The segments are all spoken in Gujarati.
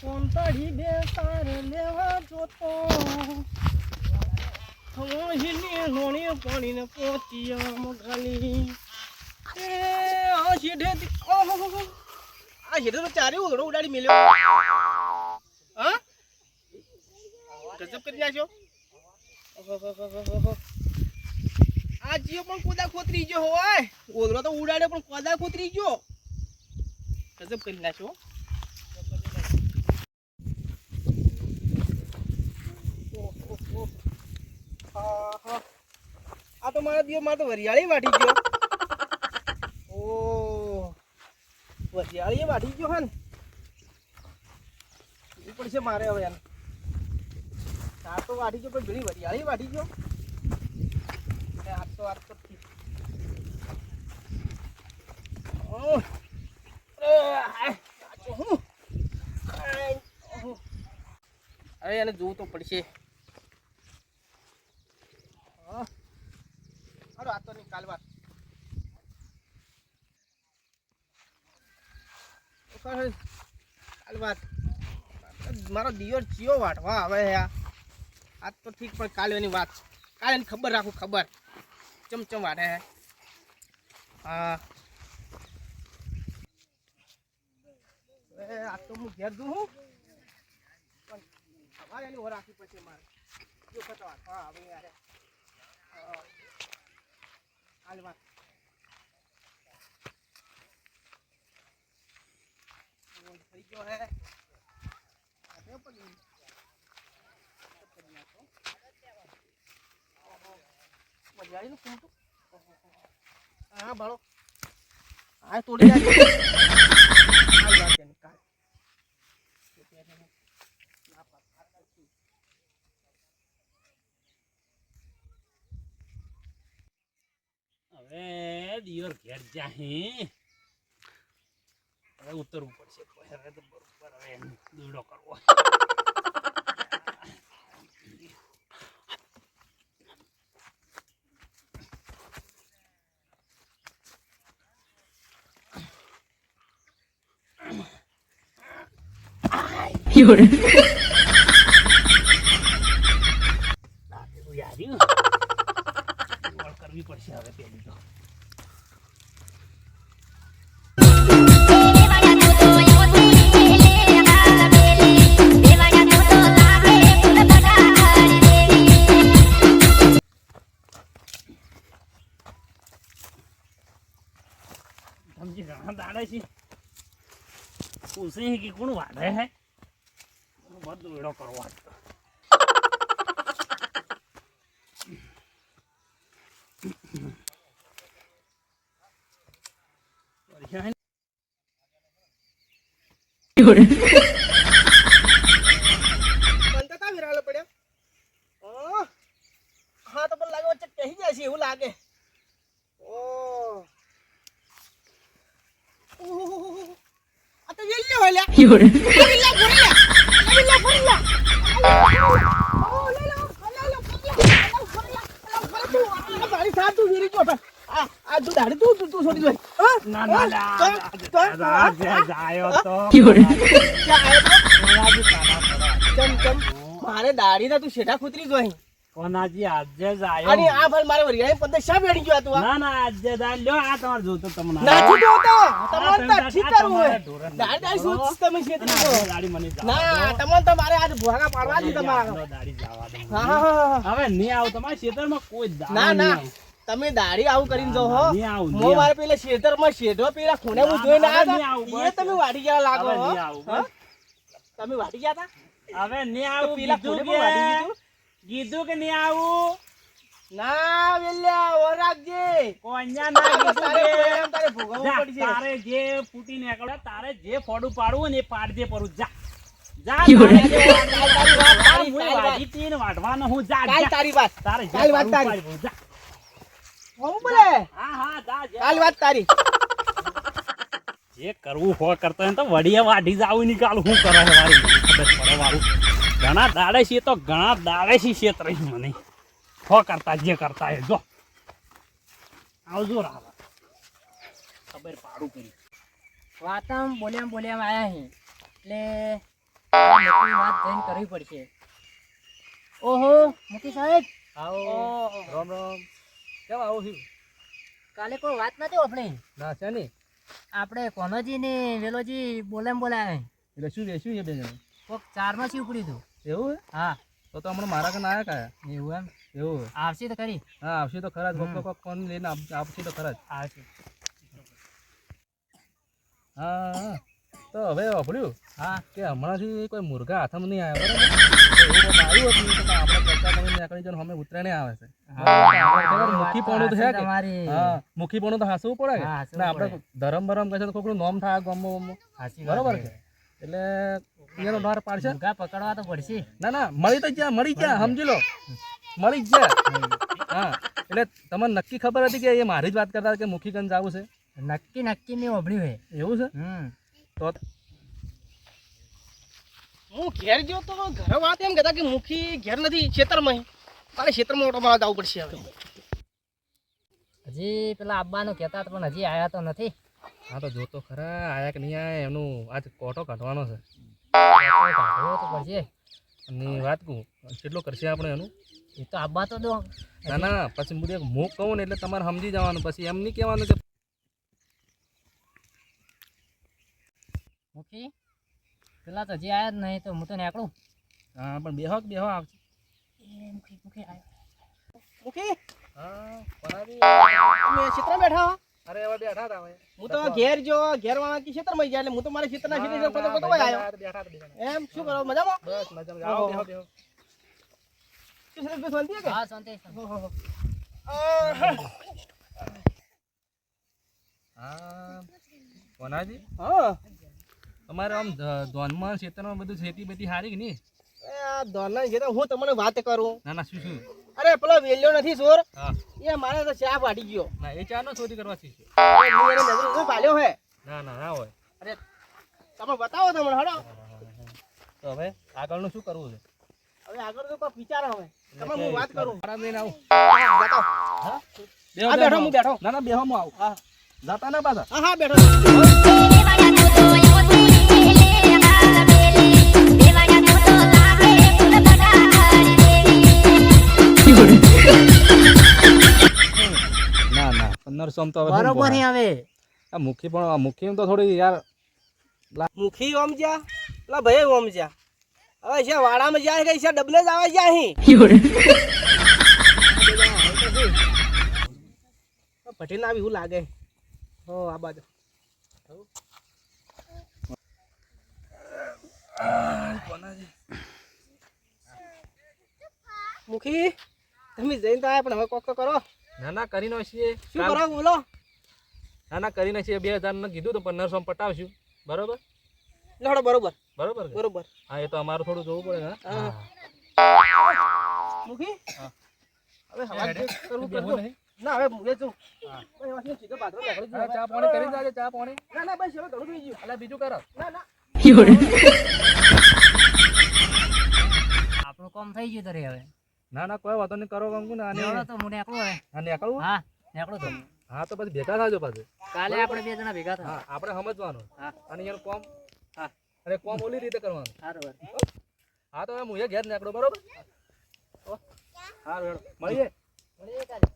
કોંતાડી બે તારે લેવા જોતો. હિલી લોણી પાણીને પહોંચી આમ ગાલી એ આ શેઠે આ શેઠે તો ચારે ઉઘડો ઉડાડી મેલ્યો. હા? ગજબ કરી નાખ્યો. આ જીઓ પણ કોદા ખોતરી ગયો હોય. ઓદરો તો ઉડાડે પણ કોદા ખોતરી ગયો? ગજબ કરી નાખ્યો ઓહોહો. આહા. આ તો મારા દિયો માં તો વરિયાળી વાટી ગયો. ઓ વરિયાળી વાટી ગયો હન એ પડશે મારે હવે એને. ચાર તો વાટી ગયો પણ ઘણી વરિયાળી વાટી ગયો. એ આ તો આ તો ઠીક અરે, એને જોવું તો પડશે. હાલો, આ તો નહીં, કાલ વાત. કાલ કાલ વાત. મારો દિયોર ચિયો વાટવા આવે હે આ. આજ તો ઠીક પણ કાલે એની વાત. કાલે એની ખબર રાખું ખબર. ચમચમ વાટે હે. હા. એ આ તો હું ઘેર દઉં હું. પણ સવારે એની ઓર રાખવી પડશે મારે. જો ખતો વાટવા આવે યાર હા. ઓય, થઈ ગયો હે અરે પણ મજાડીનું કૂંટું? હા ભાડો હા તોડી નાખ. કાલ વાત એની, કાલ. ના પાડ, આ કરશું. હવે દિયોર ઘેર જાહી. હવે ઉતરવું પડશે. હવે તો બરોબર હવે દોડો કરવો. દોડ કરવી પડશે હવે પેલી તો. સમજી ઘણા દાડે છે. પૂછે કે કોણ વાડે હે બધો વેડો કરવો આજ તો. વરસાદ હે ને? ઓહ. હા તો પણ લાગે વચ્ચે કહી જાય છે એવું લાગે. ઓહ. આ તો વેલ્યો હોય લ્યા. આ વેલ્લા ભરેલા. વેલ્લા ભરેલા. ઓહ, લઈ લો, લઈ લો, ભરેલા. ભરેલા, ભરેલું. આ તારી સાથ તું વેરી ગયો ભાઈ. આ આ તું દાઢી તું તું તું છોડી દે હા? ના ના હા? લા, તો? લા, તો? લા, હા? લા, જાયો તો ક્યાં આયો તો? કોનાજી કાના પડા. ચમ ચમ. મારે દાડી ના તું શેઠા કૂતરી જોઈ. કોનાજી આજે જ અને આ ભાઈ મારે વરિયાળી પંદર શા બેડી ગયો તું ના ના આજે જ લ્યો આ તમારે જોતો તમને ના દો તો તમાર તો ઠીક હોય. દાડી દાડી દાઢી તમે છેતરી ના, દાડી મને ના તમને તો મારે આજ ભોગા પાડવા દી તમારા. દાડી જવા દે હા હવે નહીં આવ તમારા ખેતરમાં કોઈ દાડી ના ના. તમે દાઢી આવું કરીને જો હો. મો મારે પેલા શેતરમાં શેઢો પેલા ખૂણે હું જોઈને ના, આવ્યા આવું, એ તમે વાડી ગયા લાગો હો. તમે વાડી ગયા હતા? હવે ને આવું પેલા ખૂણે પણ વાડી ગયું કીધું કે નહીં આવું? ના વેલ્યા ઓ રાખજે. કોણ્યા ના કીધું કે તારે ભોગવવું પડશે. તારે જે ફૂટી નીકળે તારે જે ફોડું પાડવું ને એ પાડજે પરું. જા. જા તારી વાત, તારી- વાત. તારી વાત. તારે જે કાલ વાત પાડવું તારી. પાડવું, જા. હું બોલે હા હા જા. કાલ વાત તારી. જે કરવું હોય કરતો હોય તો વડીએ વાઢી જાવું નિકાલ હું કરે છે પડે વાળું ઘણા દાડે છે તો ઘણા દાડે છે ક્ષેત્ર મને. હો કરતા જે કરતા એ જો. આવજો રાવા. ખબર પાડું કરી. વાતમ બોલ્યામ બોલ્યામ આવ્યા હી. એટલે વાત જઈને કરવી પડશે. ઓહો મુકી સાહેબ. આવો. રામ રામ. કેમ આવું છું? કાલે કોઈ વાત નથી આપણે ના છે ને આપણે કોનોજી ને વેલોજી બોલે બોલાય એટલે શું વેચ્યું છે બે જણ? કોક ચારમાં શું ઉપડ્યું તું? એવું હા? તો તો હમણાં મારા કને આયા કાયા? એવું એમ? એવું. આવશે તો ખરી. હા આવશે તો ખરા જ. કોક કોક કોણ લઈને આવશે તો ખરા જ. આવશે. હા હા. તો હવે વાપર્યું હા કે હમણાંથી કોઈ મુર્ગા હાથમાં નહીં આવ્યા બરાબર? તો એવું કંઈક આવ્યું હતું તો આપણે ચર્ચા કરીને નીકળી જઈને અમે ઉતરાણે આવે છે. મુખી પણ છે કે? તમારી. હા મુખી પણ તો હાસવું પડે કે? હા, હાંસવું ને આપણે ધરમ બરમ કહે તો કોકનું નોમ થાય ગમો ગમો સાચી વાત બરોબર છે. એટલે એનો ડાર પાડશે. મુર્ગા પકડવા તો પડશે. ના ના મળી તો ગયા મળી ગયા સમજી લો. મળી જ ગયા હા એટલે તમને નક્કી ખબર હતી કે એ મારી જ વાત કરતા કે મુખી ગંજ આવું છે? નક્કી નક્કી મેં ઓભળ્યું એવું છે? હમ. તો હું ઘેર ગયો તો ઘરે વાત એમ કહેતા કે મુખી ઘેર નથી ખેતરમાં તારે ખેતરમાં ઓટો મારવા જવું પડશે હવે. હજી પેલા આવવાનું કહેતા હતા પણ હજી આયા તો નથી. હા તો જોતો ખરા આયા કે નહીં આયા એનું આજ કોટો કાઢવાનો છે. કાઢવો તો પડશે. અને વાત કહું કેટલો કરશે આપણે એનું? એ તો આબા તો દો. ના ના પછી હું એક મુખ કહું ને એટલે તમારે સમજી જવાનું પછી એમ નહીં કહેવાનું કે મૂકી. પેલા તો હજી આયા જ નહીં તો હું તો નીકળું. હા પણ બેહો કે બેહો આવશે આવ્યો મુખી હા પરાવી તમે બેઠા અરે એવા બેઠા હતા હું તો ઘેર જો ઘેર વાળા કે ગયા એટલે હું તો મારા ના, આવ્યો. બેઠા હતા એમ શું કરો મજામાં? બસ મજામાં. આવો બેહો બેહો. શું સુરેશભાઈ શાંતિ છે હા શાંતિ શાંતિ. ઓહો. હા. કોનાજી હા. તમારે આમ ધોનમાં ખેતરમાં બધું ખેતી બેતી સારી કે નહીં? આ ખેતર હું તમને વાત કરું. ના ના શું શું? અરે પેલો વેલ્યો નથી સોર. એ મારે તો ચા ગયો. ના એ ચાનો ચોરી કરવા શીખ્યો એ હું એને નજર ઉપર પાલ્યો હે ના ના ના હોય. અરે તમે બતાવો તમને હડો. તો હવે આગળનું શું કરવું છે? હવે આગળ તો કોઈ વિચાર હવે તમે હું વાત કરું. આરામ લઈને આવું. બતાવો બેહો, બેઠો હું બેઠો. ના ના બેહો હું આવું. હા. જાતા ના પાછા. હા હા બેઠો. ના ના તો હવે બરોબર? હે હવે. આ મુખી પણ આ મુખી તો થોડી યાર મુખી ઓમ જા પેલા ભાઈ ઓમ જા હવે છે વાડામાં જાય કે છે ડબલે જ આવે છે અહીં. પટેલ આવી એવું લાગે. હો આ બાજુ. મુખી તમે જઈને તો આવ્યા પણ હવે કોક તો કરો. ના ના કરી નાખીએ શું કરો? બોલો. ના ના કરી નાખીએ બે હજાર કીધું તો પંદરસો માં પટાવશું. બરોબર? લડો બરોબર. બરોબર બરોબર. હા એ તો અમારું થોડું જોવું પડે હા? હા. મુખી હા. હવે કરવું કરજો ના હવે ચા પાણી કરી જાજે ચા પાણી. ના ના બસ હવે ઘણું થઈ ગયું. અલા બીજું કરો. ના ના. આપણું કામ થઈ ગયું તારે હવે. ના ના કોઈ વાતો નહીં કરો કંકુ ને આને નીકળો તો હું નીકળું હવે. આ નીકળવું હા નીકળું તો. હા તો પછી ભેગા થાજો પાછું. કાલે આપણે બે જણા ભેગા થા હા આપણે સમજવાનું. હા. અને એનું કોમ? હા. અરે કોમ ઓલી રીતે કરવાનું. બરોબર હા. તો હવે હું એ ઘેર નીકળો બરોબર? હા. રેડો મળીએ. મળીએ કાલે.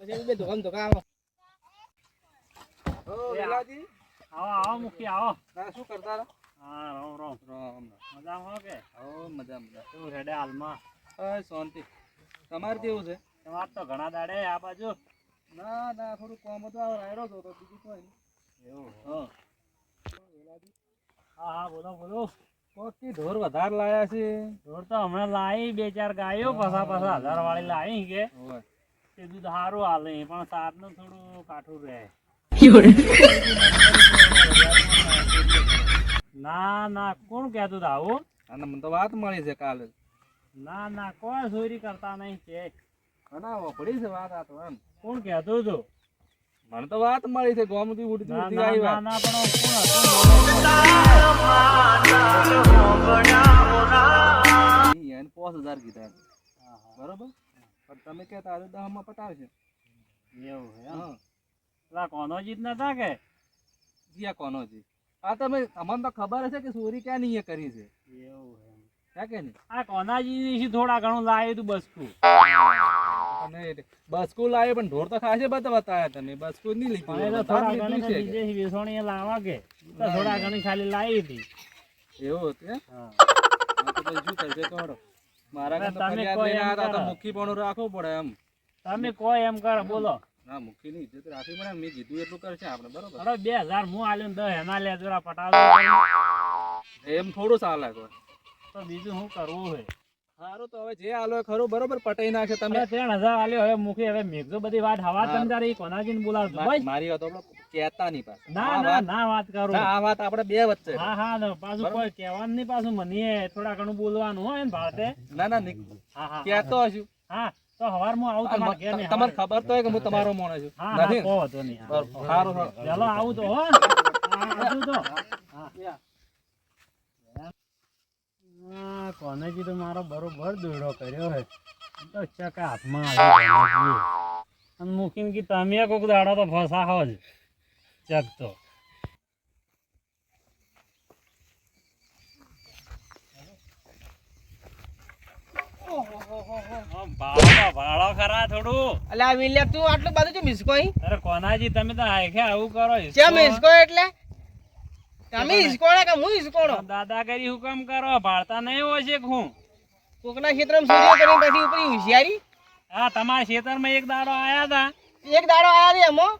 પછી બે ધોકામ ધોકા આવો ઓ વેલાજી. આવો આવો મુખી આવો. ના શું કરતા હા રામ રામ. રામ મજામાં હો કે? ઓ મજા મજા. શું રેડે હાલમાં? હા શાંતિ. તમારે કેવું છે? તમારે તો ઘણા દાડે આ બાજુ. ના ના થોડું કોમ હતું. આ રાયડો હતો તો બીજું કોઈ નહીં. એવું? હા. હા હા બોલો બોલો. કોકી ઢોર વધારે લાયા છે. ઢોર તો હમણાં લાવી બે ચાર ગાયો પાછા પાછા હજાર વાળી લાવી કે. તે દૂધ સારું હાલે પણ સારનું થોડું કાઠું રહે. ના ના કોણ કહેતું હતું આવું? અને મને તો વાત મળી છે કાલે. ના ના કોઈ ચોરી કરતા નહીં કે. અને વપડી છે વાત આ તો એમ. કોણ કહેતો હતું? મને તો વાત મળી છે ગોમતી ઉડતી ઉડતી આવી વાત. ના પણ કોણ હતું? એને પાંચ હજાર કીધા. બરોબર? પણ તમે કહેતા આજે દહમાં પટાવશે એવું. હા. પેલા કોનો જીત નતા કે? જીયા કોનો છે આ તમે તમને તો ખબર હશે કે ચોરી ક્યાં નહીં કરી છે. એવું હે કે આ કોનાજી થી થોડા ઘણું લાવ્યું તું બસકું? તમે બસકું લાવ્યો પણ ઢોર તો ખાસે બધા બતાવ્યા તમે બસકું નહીં લીધું. પણ એ તો બતાવ થોડા ઘણી બીજે વેસોણી લાવવા કે? થોડા ઘણી ખાલી લાવી હતી. એવું હતું હા. હા તો પછી શું કરશે કહો મારા તમે કોઈ એમ આવ્યા હતા તો કરો. મુખી પણ રાખવું પડે એમ. તમે કોઈ એમ કરો બોલો. ના મુખીની ઇજ્જત રાખવી પડે મેં કીધું એટલું કરશે આપણે બરોબર? અરે બે હજાર હું આલ્યું ને દસ એના લે જરા પટાવ એમ થોડું ચાલે કોઈ. તો બીજું શું કરવું હોય? સારું તો હવે જે આલો ખરું બરોબર પટાઈ નાખે તમે. ત્રણ હજાર આલ્યો હવે મૂકી હવે મેઘજો બધી વાત હવા હા. તમે ઈ કોનાજીને બોલાવજો મારી વાત આપણે કહેતા નહીં પાછું. ના ના ના વાત કરું. આ વાત આપણે બે વચ્ચે હા હા પાછું કોઈ કહેવાનું નહીં પાછું મને થોડા ઘણું બોલવાનું હોય ને ભારતે ના ના નહીં. હા હા કહેતો હશું. હા તો હવારમાં આવું તમારે ઘેર ને તમને ખબર તો હોય કે હું તમારો મોણો છું. નથી? કહો નહીં. સારું સારું. ચાલો આવું તો હો. આવું તો. હા. હા, કોનેજી તો મારો બરોબર દોડો કર્યો હે? તો ચક હાથમાં આવી. અને મૂકીને કે તમે કોક દાડો તો ફસાહો જ. ચક તો. ભાળો ખરા થોડું? અલ્યા વિલિયમ તું આટલું બધું મિસકો અરે કોનાજી તમે તો આખે આવું કરો છે મિસકો એટલે? તમે હિસકોણા કે હું હિસકોણો દાદાગીરી હુકમ કરો ભાળતા નહીં હોય છે હું? કોકના ક્ષેત્રમાં ચોરીઓ કરીને પછી ઉપરી હોશિયારી? હા તમારા ખેતરમાં એક દાડો આયા હતા એક દાડો આયા રે એમાં?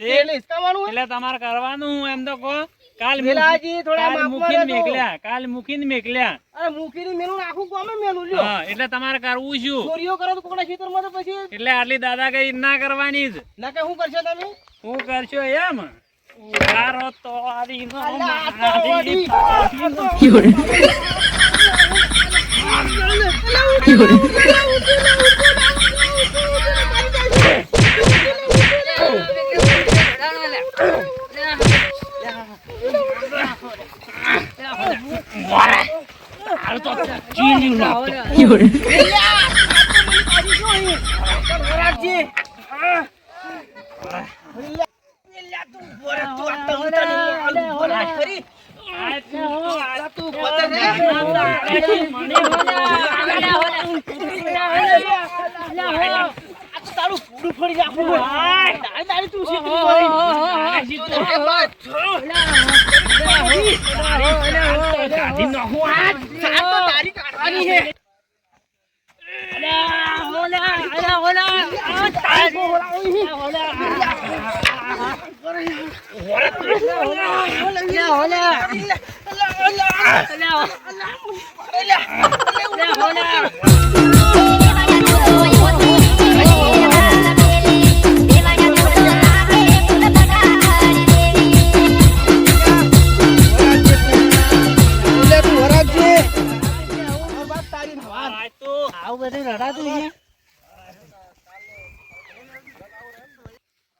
એટલે હિસકાવાનું એટલે તમારે કરવાનું હું એમ તો કહો. કાલ મેલાજી થોડા માપમાં મેકલ્યા કાલ મુખીન મેકલ્યા. અરે મુખીન મેલું આખું કોમે મેલું? લ્યો. હા એટલે તમારે કરવું શું ચોરીઓ કરો તો કોકના ક્ષેત્રમાં તો પછી એટલે આટલી દાદાગીરી ના કરવાની જ. ના કે શું કરશો તમે? હું કરશો એમ? ઉધારો તો આરીનો અલા, આ તો મારી વળી. હાલ તો ચીલ્યું નાખતો. વરાગજી. વેલ્યા તું ઊભો રહે, તું આ ટંટણી આલુ ઊભો રહે ખરી. આ તું આ તું પતંગ રે. આ તો તારું પૂરું ફરી હોય. તારી તારી તું તારી કાઢવાની છે. એટલે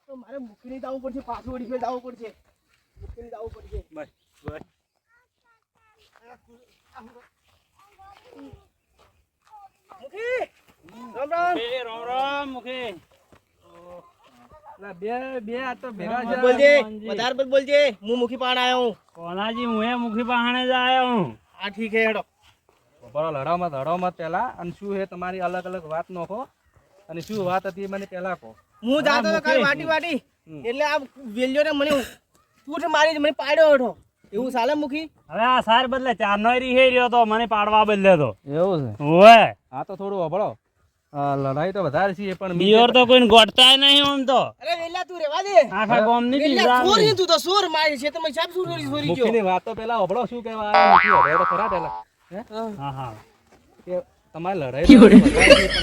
મારે મૂકીને જવું પડશે પાછું વળી જવું પડશે. મૂકીને જવું પડશે. બસ બસ મૂકી. રામ રામ. રામ રામ મુખી. બે બે આ તો ભેગા છે બોલજે વધારે મત બોલજે હું મુખી પાણ આવ્યો હું. કોનાજી હું એ મુખી પહાણે જ આવ્યો હું. હા ઠીક હે હેડો. બરો લડાવમાં લડાવમાં પહેલા. અને શું હે તમારી અલગ અલગ વાત નોખો અને શું વાત હતી મને પેલા કહો. હું જાતો તો કાલ. વાટી વાટી એટલે આ વેલ્યો ને મને તું મારી મને પાડ્યો હેઠો એવું સાલે મુખી? હવે આ સાર બદલે ચાર નો રીહે રહ્યો તો મને પાડવા બદલે તો. એવું છે? ઓય. આ તો થોડું અભળો લડાઈ તો વધારે છે પણ બિયોર તો કોઈ ગોઠતાય નહીં આમ તો. અરે વેલા તું રેવા દે. આખા ગામની વેલ્યા ચોર તું તો ચોર મારી છે તમે સાબ શું ચોરી ચોરી ગયો મુખીની વાત તો પેલા અભળો શું કહેવા આવ્યા? મુખી તો ખરા પેલા. હા? હા. કે તમારી લડાઈ તો પણ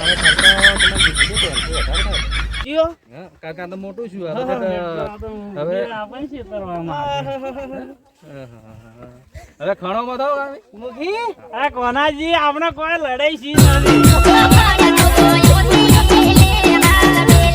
હવે ખર્ચો તમે બીજું તો વધારે થાય. જીઓ હે? કારણ કે આ તો મોટું છું હવે હવે આપણે છે કરવામાં હવે ખણો માં થાવ મુખી? આ કોનાજી આપણે કોઈ લડાઈ સી નથી.